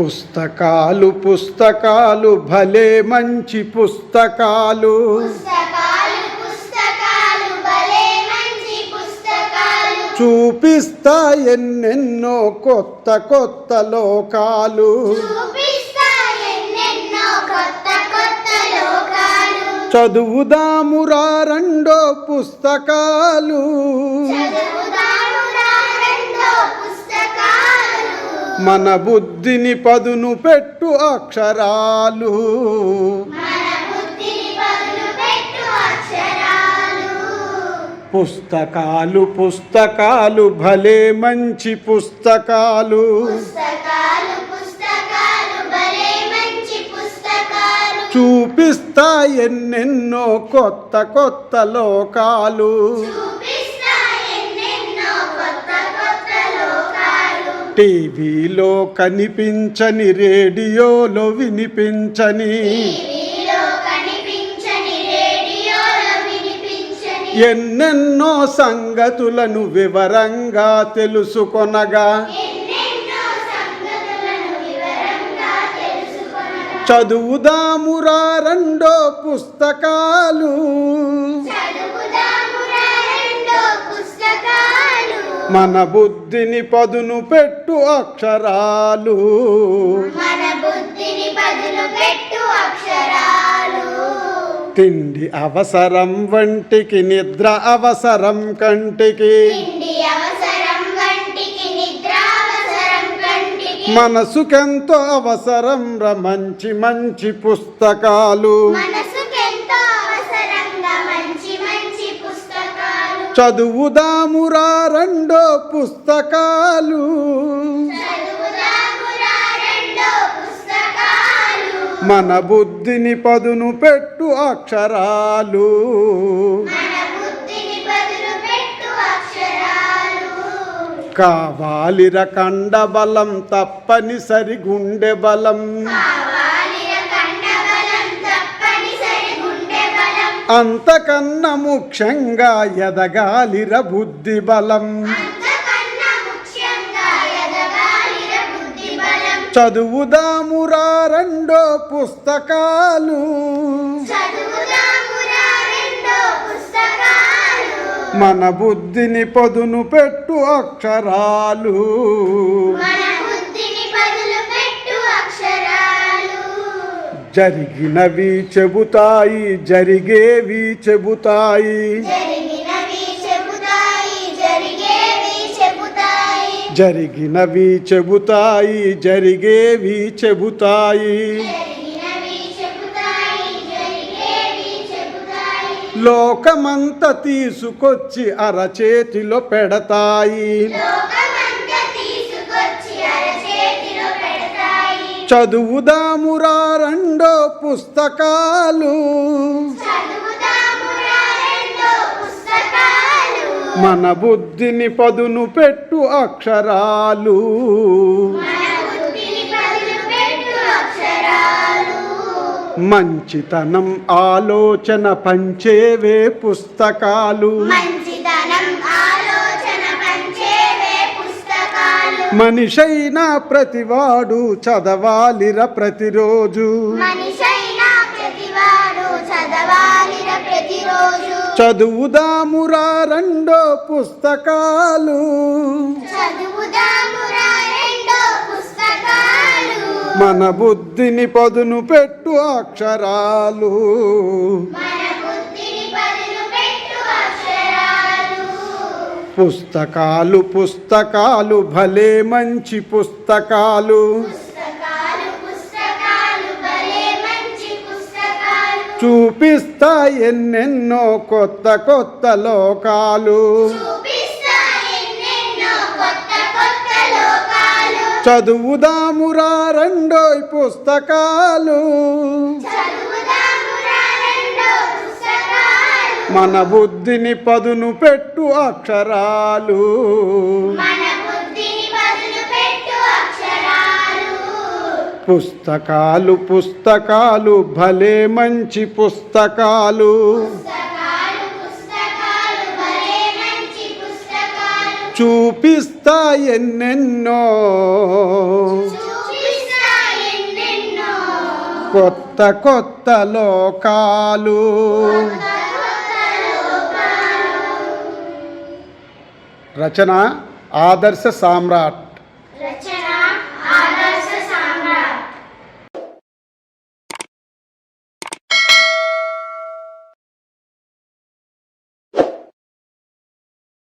పుస్తకాలు పుస్తకాలు భలే మంచి పుస్తకాలు. చూపిస్తా ఎన్నెన్నో కొత్త కొత్త లోకాలు. చదువుదామురా రెండో పుస్తకాలు. మన బుద్ధిని పదును పెట్టు అక్షరాలు. పుస్తకాలు పుస్తకాలు భలే మంచి పుస్తకాలు. పుస్తకాలు పుస్తకాలు భలే మంచి పుస్తకాలు చూపిస్తా ఎన్నెన్నో కొత్త కొత్త లోకాలు. టీవీలో కనిపించని రేడియోలో వినిపించని ఎన్నెన్నో సంగతులను వివరంగా తెలుసుకొనగా చదువుదామురా రెండో పుస్తకాలు మన బుద్ధిని పదును పెట్టు అక్షరాలు. మన బుద్ధిని బదులు పెట్టు అక్షరాలు. తిండి అవసరం వంటికి నిద్ర అవసరం కంటికి. తిండి అవసరం వంటికి నిద్ర అవసరం కంటికి. మనసుకెంతో అవసరం ర మంచి మంచి పుస్తకాలు మనసుకెంతో అవసరంగా మంచి మంచి పుస్తకాలు చదువుదామురా రెండో పుస్తకాలు. చదువుదామురా రెండో పుస్తకాలు. మన బుద్ధిని పదును పెట్టు అక్షరాలు. కావాలిర కండ బలం తప్పనిసరి గుండె బలం కావాలిర కండబలం తప్పనిసరి గుండె బలం అంతకన్నా ముఖ్యంగా ఎదగాలిర బుద్ధి బలం చదువుదామురా రెండో పుస్తకాలు. మన బుద్ధిని పదును పెట్టు అక్షరాలు. జరిగినవి చెబుతాయి జరిగేవి చెబుతాయి. జరిగినవి చెబుతాయి జరిగేవి చెబుతాయి. లోకమంత తీసుకొచ్చి అరచేతిలో పెడతాయి. చదువుదామురా రెండో పుస్తకాలు. మన బుద్ధిని పదును పెట్టు అక్షరాలు. పెట్టు అక్షరాలు మంచితనం ఆలోచన పంచేవే పుస్తకాలు. మనిషైనా ప్రతివాడు చదవాలిర ప్రతిరోజు. చదువుదామురా రెండో పుస్తకాలు. మన బుద్ధిని పదును పెట్టు అక్షరాలు. పుస్తకాలు పుస్తకాలు భలే మంచి పుస్తకాలు. చూపిస్తా ఎన్నెన్నో కొత్త కొత్త లోకాలు. చదువుదామురా రెండోయ్ పుస్తకాలు. మన బుద్ధిని పదును పెట్టు అక్షరాలు. పుస్తకాలు పుస్తకాలు భలే మంచి పుస్తకాలు. చూపిస్తా ఎన్నెన్నో. కొత్త కొత్త లోకాలు. రచన ఆదర్శ సామ్రాట్. రచన